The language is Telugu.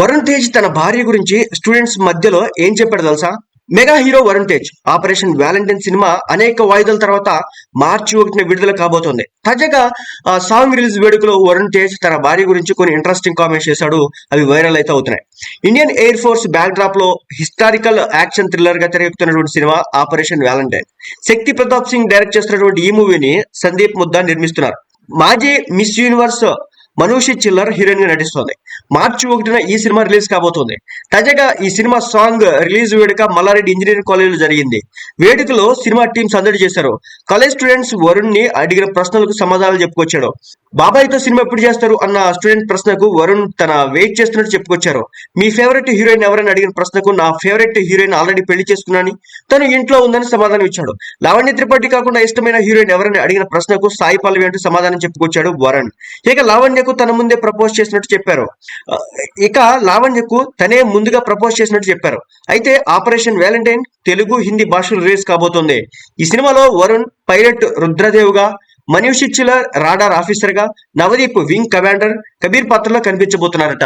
వరుణ్ తేజ్ తన భార్య గురించి స్టూడెంట్స్ మధ్యలో ఏం చెప్పాడు తెలుసా? Mega hero Varun Tej operation valentine cinema అనేక వాయిదాల తర్వాత మార్చి ఒకటిన విడుదల కాబోతోంది. తాజాగా ఆ సాంగ్ రిలీజ్ వేడుకలో వరుణ్ తేజ్ తన భార్య గురించి కొన్ని ఇంట్రెస్టింగ్ కామెంట్స్ చేశాడు. అవి వైరల్ అయితే అవుతున్నాయి. ఇండియన్ ఎయిర్ ఫోర్స్ బ్యాక్ డ్రాప్లో హిస్టారికల్ యాక్షన్ థ్రిల్లర్గా తెరకెక్కుతున్నటువంటి cinema operation valentine. Shakti Pratap Singh direct చేస్తున్నటువంటి ఈ మూవీని సందీప్ ముద్దా నిర్మిస్తున్నారు. మాజీ మిస్ యూనివర్స్ మనోషి చిల్లర్ హీరోయిన్గా నటిస్తోంది. మార్చి ఒకటిన ఈ సినిమా రిలీజ్ కాబోతోంది. తాజాగా ఈ సినిమా సాంగ్ రిలీజ్ వేడుక మల్లారెడ్డి ఇంజనీరింగ్ కాలేజ్లో జరిగింది. వేడుకలో సినిమా టీం సందడి చేశారు. కాలేజ్ స్టూడెంట్స్ వరుణ్ని అడిగిన ప్రశ్నలకు సమాధానాలు చెప్పుకొచ్చాడు. బాబాయ్తో సినిమా ఎప్పుడు చేస్తారు అన్న స్టూడెంట్ ప్రశ్నకు వరుణ్ తన వెయిట్ చేస్తున్నట్టు చెప్పుకొచ్చారు. మీ ఫేవరెట్ హీరోయిన్ ఎవరని అడిగిన ప్రశ్నకు నా ఫేవరెట్ హీరోయిన్ ఆల్రెడీ పెళ్ళి చేసుకున్నాని తను ఇంట్లో ఉందని సమాధానం ఇచ్చాడు. లావణ్య త్రిపాఠి కాకుండా ఇష్టమైన హీరోయిన్ ఎవరని అడిగిన ప్రశ్నకు సాయి పల్లవి అంటూ సమాధానం చెప్పుకొచ్చాడు వరుణ్. ఇక లావణ్యకు తన ముందే ప్రపోజ్ చేసినట్టు చెప్పారు. ఇక లావణ్యకు తనే ముందుగా ప్రపోజ్ చేసినట్టు చెప్పారు. అయితే ఆపరేషన్ వ్యాలంటైన్ తెలుగు హిందీ భాషలు రిలీజ్ కాబోతోంది. ఈ సినిమాలో వరుణ్ పైలట్ రుద్రదేవ్గా మనీష్ చిల్లర్ రాడార్ ఆఫీసర్గా నవదీప్ వింగ్ కమాండర్ కబీర్ పాత్రలో కనిపించబోతున్నారట.